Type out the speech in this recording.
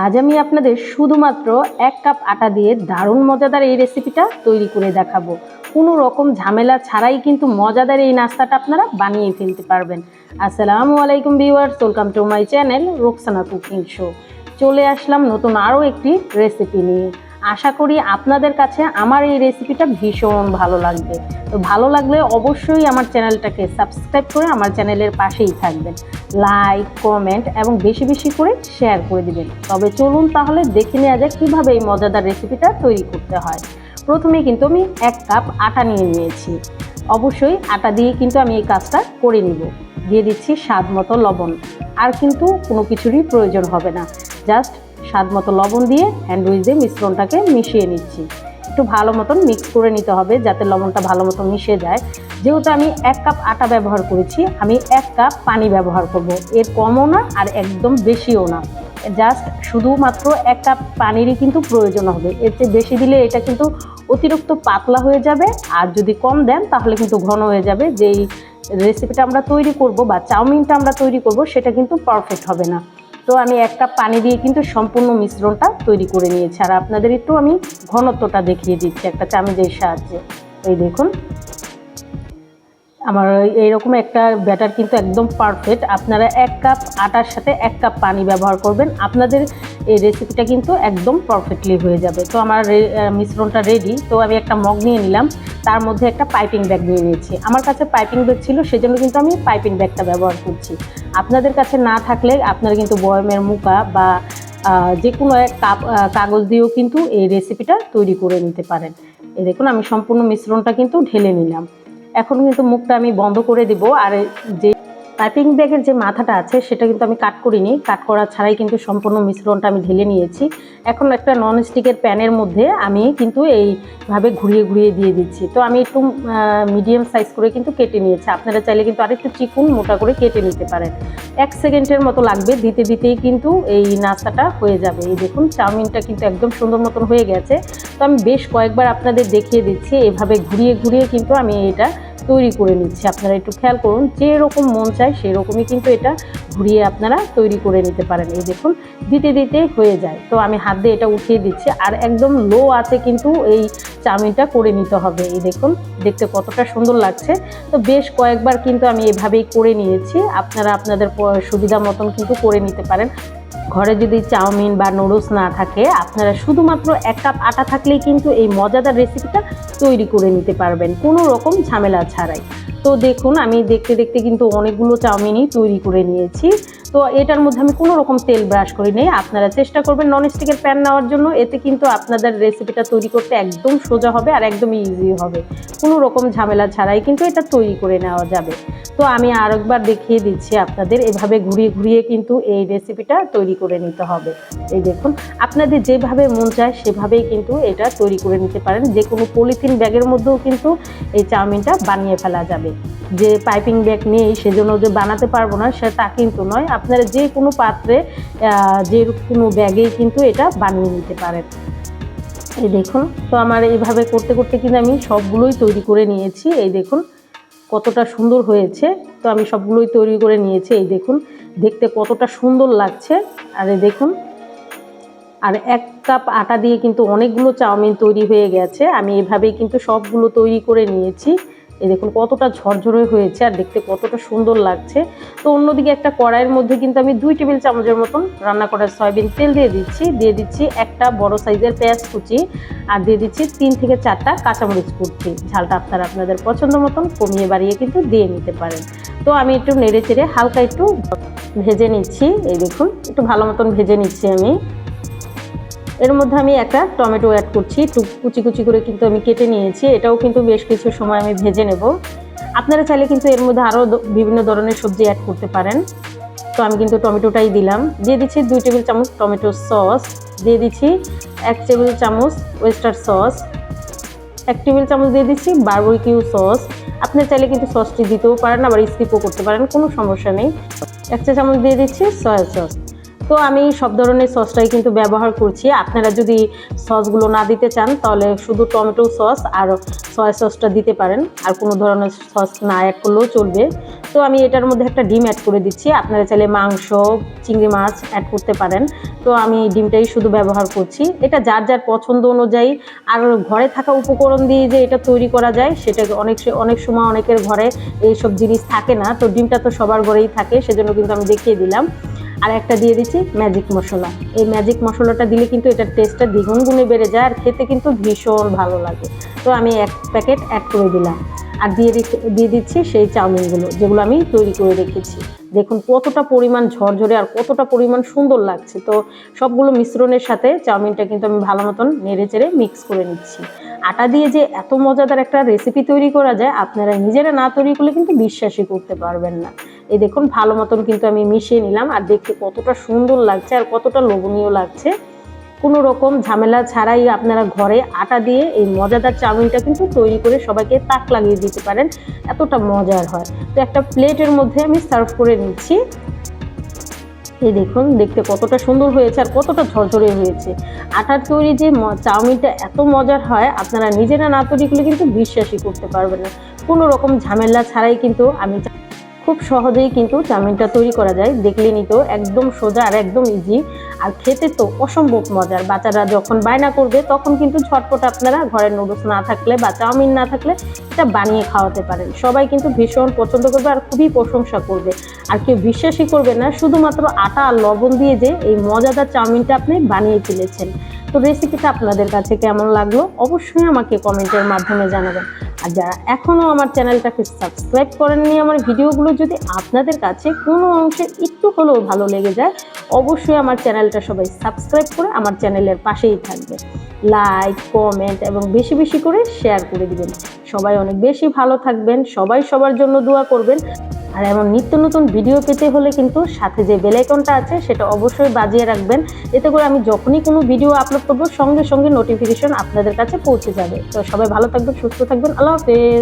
আজ আমি আপনাদের শুধুমাত্র এক কাপ আটা দিয়ে দারুণ মজাদার এই রেসিপিটা তৈরি করে দেখাবো। কোনো রকম ঝামেলা ছাড়াই কিন্তু মজাদার এই নাস্তাটা আপনারা বানিয়ে ফেলতে পারবেন। আসসালামু আলাইকুম viewers welcome to my channel Roksana cooking show চলে আসলাম নতুন আরও একটি রেসিপি নিয়ে। আশা করি আপনাদের কাছে আমার এই রেসিপিটা ভীষণ ভালো লাগবে। তো ভালো লাগলে অবশ্যই আমার চ্যানেলটাকে সাবস্ক্রাইব করে আমার চ্যানেলের পাশেই থাকবেন। লাইক কমেন্ট এবং বেশি বেশি করে শেয়ার করে দিবেন। তবে চলুন তাহলে দেখে নেওয়া যাক কীভাবে এই মজাদার রেসিপিটা তৈরি করতে হয়। প্রথমে কিন্তু আমি এক কাপ আটা নিয়ে নিয়েছি। অবশ্যই আটা দিয়ে কিন্তু আমি এই কাজটা করে নিব। দিয়ে দিচ্ছি স্বাদ মতো লবণ। আর কিন্তু কোনো কিছুরই প্রয়োজন হবে না। জাস্ট স্বাদ মতো লবণ দিয়ে হ্যান্ডউইচ দিয়ে মিশ্রণটাকে মিশিয়ে নিচ্ছি। একটু ভালো মতন মিক্স করে নিতে হবে যাতে লবণটা ভালো মতো মিশে যায়। যেহেতু আমি এক কাপ আটা ব্যবহার করেছি, আমি এক কাপ পানি ব্যবহার করব। এর কমও না আর একদম বেশিও না। জাস্ট শুধুমাত্র এক কাপ পানিরই কিন্তু প্রয়োজন হবে। এর চেয়ে বেশি দিলে এটা কিন্তু অতিরিক্ত পাতলা হয়ে যাবে। আর যদি কম দেন, তাহলে কিন্তু ঘন হয়ে যাবে। যেই রেসিপিটা আমরা তৈরি করব বা চাউমিনটা আমরা তৈরি করব, সেটা কিন্তু পারফেক্ট হবে না। তো আমি এক কাপ পানি দিয়ে কিন্তু সম্পূর্ণ মিশ্রণটা তৈরি করে নিয়েছি। আর আপনাদের একটু আমি ঘনত্বটা দেখিয়ে দিচ্ছি একটা চামচের সাহায্যে। এই দেখুন। আমার এইরকম একটা ব্যাটার কিন্তু একদম পারফেক্ট আপনারা এক কাপ আটার সাথে এক কাপ পানি ব্যবহার করবেন। আপনাদের এই রেসিপিটা কিন্তু একদম পারফেক্টলি হয়ে যাবে। তো আমার মিশ্রণটা রেডি তো আমি একটা মগ নিয়ে নিলাম, তার মধ্যে একটা পাইপিং ব্যাগ নিয়ে নিয়েছি। আমার কাছে পাইপিং ব্যাগ ছিল, সেজন্য কিন্তু আমি পাইপিং ব্যাগটা ব্যবহার করছি। আপনাদের কাছে না থাকলে আপনারা কিন্তু বয়মের মুখা বা যে কোনো এক কাপ কাগজ দিয়েও কিন্তু এই রেসিপিটা তৈরি করে নিতে পারেন। এই দেখুন, আমি সম্পূর্ণ মিশ্রণটা কিন্তু ঢেলে নিলাম। এখন কিন্তু মুখটা আমি বন্ধ করে দিব, আর যে পাইপিং ব্যাগের যে মাথাটা আছে, সেটা কিন্তু আমি কাট করিনি। কাট করা ছাড়াই কিন্তু সম্পূর্ণ মিশ্রণটা আমি ঢেলে নিয়েছি। এখন একটা নন স্টিকের প্যানের মধ্যে আমি কিন্তু এইভাবে ঘুরিয়ে ঘুরিয়ে দিয়ে দিচ্ছি। তো আমি একটু মিডিয়াম সাইজ করে কিন্তু কেটে নিয়েছি। আপনারা চাইলে কিন্তু আরেকটু চিকুন মোটা করে কেটে নিতে পারেন। এক সেকেন্ডের মতো লাগবে, দিতে দিতেই কিন্তু এই নাস্তাটা হয়ে যাবে। এই দেখুন, চাউমিনটা কিন্তু একদম সুন্দর মতন হয়ে গেছে। তো আমি বেশ কয়েকবার আপনাদের দেখিয়ে দিচ্ছি, এভাবে ঘুরিয়ে ঘুরিয়ে কিন্তু আমি এটা তৈরি করে নিচ্ছি। আপনারা একটু খেয়াল করুন যে রকম মন চায় সেই রকমই কিন্তু এটা ঘুরিয়ে আপনারা তৈরি করে নিতে পারেন। এই দেখুন, দিতে দিতে হয়ে যায়। তো আমি হাত দিয়ে এটা উঠিয়ে দিচ্ছি আর একদম লো আছে কিন্তু এই চাউমিনটা করে নিতে হবে। এই দেখুন, দেখতে কতটা সুন্দর লাগছে। তো বেশ কয়েকবার কিন্তু আমি এভাবেই করে নিয়েছি। আপনারা আপনাদের সুবিধা মতন কিন্তু করে নিতে পারেন। ঘরে যদি চাউমিন বা নুডলস না থাকে, আপনারা শুধুমাত্র এক কাপ আটা থাকলেই কিন্তু এই মজাদার রেসিপিটা তৈরি করে নিতে পারবেন। কোনো রকম ঝামেলা ছাড়াই। তো দেখুন, আমি দেখতে দেখতে কিন্তু অনেকগুলো চাউমিনই তৈরি করে নিয়েছি। তো এটার মধ্যে আমি কোনো রকম তেল ব্রাশ করি নেই। আপনারা চেষ্টা করবেন ননস্টিকের প্যান নেওয়ার জন্য। এতে কিন্তু আপনাদের রেসিপিটা তৈরি করতে একদম সোজা হবে আর একদম ইজি হবে। কোনো রকম ঝামেলা ছাড়াই কিন্তু এটা তৈরি করে নেওয়া যাবে। তো আমি আরেকবার দেখিয়ে দিচ্ছি আপনাদের। এভাবে ঘুরিয়ে ঘুরিয়ে কিন্তু এই রেসিপিটা তৈরি করে নিতে হবে। এই দেখুন, আপনাদের যেভাবে মন চায় সেভাবেই কিন্তু এটা তৈরি করে নিতে পারেন। যে কোনো পলিথিন ব্যাগের মধ্যেও কিন্তু এই চাউমিনটা বানিয়ে ফেলা যাবে। যে পাইপিং ব্যাগ নেই, সেজন্য যে বানাতে পারব না, সেটা তা কিন্তু নয়। আপনারা যে কোনো পাত্রে যে কোনো ব্যাগেই কিন্তু এটা বানিয়ে নিতে পারেন। এই দেখুন, তো আমার এইভাবে করতে করতে কিন্তু আমি সবগুলোই তৈরি করে নিয়েছি। এই দেখুন কতটা সুন্দর হয়েছে, তো আমি সবগুলোই তৈরি করে নিয়েছি। এই দেখুন, দেখতে কতটা সুন্দর লাগছে। আর এই দেখুন, আর এক কাপ আটা দিয়ে কিন্তু অনেকগুলো চাউমিন তৈরি হয়ে গেছে। আমি এভাবেই কিন্তু সবগুলো তৈরি করে নিয়েছি। এই দেখুন, কতটা ঝরঝরে হয়েছে আর দেখতে কতটা সুন্দর লাগছে। তো অন্যদিকে একটা কড়াইয়ের মধ্যে কিন্তু আমি দুই টেবিল চামচের মতন রান্না করার সয়াবিন তেল দিয়ে দিচ্ছি। দিয়ে দিচ্ছি একটা বড় সাইজের পেঁয়াজ কুচি আর দিয়ে দিচ্ছি তিন থেকে চারটা কাঁচামরিচ কুচি ঝালটা আপনারা আপনাদের পছন্দ মতন কমিয়ে বাড়িয়ে কিন্তু দিয়ে নিতে পারেন। তো আমি একটু নেড়ে চেড়ে হালকা একটু ভেজে নিচ্ছি। এই দেখুন, একটু ভালো মতন ভেজে নিচ্ছি আমি। এর মধ্যে আমি একটা টমেটো অ্যাড করছি। একটু কুচি কুচি করে কিন্তু আমি কেটে নিয়েছি। এটাও কিন্তু বেশ কিছু সময় আমি ভেজে নেব। আপনারা চাইলে কিন্তু এর মধ্যে আরও বিভিন্ন ধরনের সবজি অ্যাড করতে পারেন। তো আমি কিন্তু টমেটোটাই দিলাম। দিয়ে দিচ্ছি দুই টেবিল চামচ টমেটো সস। দিয়ে দিচ্ছি এক টেবিল চামচ ওয়েস্টার সস। এক টেবিল চামচ দিয়ে দিচ্ছি বারবিকিউ সস। আপনি চাইলে কিন্তু সসটি দিতেও পারেন, আবার স্কিপও করতে পারেন, কোনো সমস্যা নেই। এক চা চামচ দিয়ে দিচ্ছি সয়া সস তো আমি সব ধরনের সসটাই কিন্তু ব্যবহার করছি। আপনারা যদি সসগুলো না দিতে চান, তাহলে শুধু টমেটো সস আর সয়া সসটা দিতে পারেন। আর কোনো ধরনের সস না অ্যাড করলেও চলবে। তো আমি এটার মধ্যে একটা ডিম অ্যাড করে দিচ্ছি। আপনারা চাইলে মাংস, চিংড়ি মাছ অ্যাড করতে পারেন। তো আমি ডিমটাই শুধু ব্যবহার করছি। এটা যার যার পছন্দ অনুযায়ী আর ঘরে থাকা উপকরণ দিয়ে যে এটা তৈরি করা যায়, সেটা অনেক অনেক সময় অনেকের ঘরে এইসব জিনিস থাকে না। তো ডিমটা তো সবার ঘরেই থাকে, সেজন্য কিন্তু আমি দেখিয়ে দিলাম। আর একটা দিয়ে দিচ্ছি ম্যাজিক মশলা। এই ম্যাজিক মশলাটা দিলে কিন্তু এটার টেস্টটা দ্বিগুণ গুণে বেড়ে যায় আর খেতে কিন্তু ভীষণ ভালো লাগে। তো আমি এক প্যাকেট অ্যাড করে দিলাম। আর দিয়ে দিয়ে দিচ্ছি সেই চাউমিনগুলো, যেগুলো আমি তৈরি করে রেখেছি। দেখুন কতটা পরিমাণ ঝরঝরে আর কতটা পরিমাণ সুন্দর লাগছে। তো সবগুলো মিশ্রণের সাথে চাউমিনটা কিন্তু আমি ভালো মতন নেড়ে চেড়ে মিক্স করে নিচ্ছি। আটা দিয়ে যে এত মজাদার একটা রেসিপি তৈরি করা যায়, আপনারা নিজেরা না তৈরি করলে কিন্তু বিশ্বাসই করতে পারবেন না। এই দেখুন, ভালো মতন কিন্তু আমি মিশিয়ে নিলাম আর দেখতে কতটা সুন্দর লাগছে আর কতটা লোভনীয় লাগছে। কোনো রকম ঝামেলা ছাড়াই আপনারা ঘরে আটা দিয়ে এই মজাদার চাউমিনটা কিন্তু তৈরি করে সবাইকে তাক লাগিয়ে দিতে পারেন। এতটা মজার হয়। তো একটা প্লেটের মধ্যে আমি সার্ভ করে নিচ্ছি। এই দেখুন, দেখতে কতটা সুন্দর হয়েছে আর কতটা ঝরঝরে হয়েছে। আটার তৈরি যে চাউমিনটা এত মজার হয়, আপনারা নিজেরা না তৈরি করলে কিন্তু বিশ্বাসই করতে পারবেন না। কোনো রকম ঝামেলা ছাড়াই কিন্তু আমি খুব সহজেই কিন্তু চাউমিনটা তৈরি করা যায়। দেখলেনই তো একদম সোজা আর একদম ইজি আর খেতে তো অসম্ভব মজার। বাচ্চারা যখন বায়না করবে, তখন কিন্তু ঝটপট আপনারা ঘরের নুডলস না থাকলে বা চাউমিন না থাকলে এটা বানিয়ে খাওয়াতে পারেন। সবাই কিন্তু ভীষণ পছন্দ করবে আর খুবই প্রশংসা করবে। আর কেউ বিশ্বাসই করবে না, শুধুমাত্র আটা আর লবণ দিয়ে যে এই মজাদার চাউমিনটা আপনি বানিয়ে ফেলেছেন। তো রেসিপিটা আপনাদের কাছে কেমন লাগল? অবশ্যই আমাকে কমেন্টের মাধ্যমে জানাবেন। আর যারা এখনও আমার চ্যানেলটাকে সাবস্ক্রাইব করেননি, আমার ভিডিওগুলো যদি আপনাদের কাছে কোনো অংশে একটু হলেও ভালো লেগে যায় অবশ্যই আমার চ্যানেলটা সবাই সাবস্ক্রাইব করে আমার চ্যানেলের পাশেই থাকবে। লাইক কমেন্ট এবং বেশি বেশি করে শেয়ার করে দিবেন। সবাই অনেক বেশি ভালো থাকবেন, সবাই সবার জন্য দোয়া করবেন। আর এমন নিত্য নতুন ভিডিও পেতে হলে কিন্তু সাথে যে বেলাইকনটা আছে সেটা অবশ্যই বাজিয়ে রাখবেন। এতে করে আমি যখনই কোনো ভিডিও আপলোড করব, সঙ্গে সঙ্গে নোটিফিকেশন আপনাদের কাছে পৌঁছে যাবে। তো সবাই ভালো থাকবেন, সুস্থ থাকবেন। আল্লাহ হাফেজ।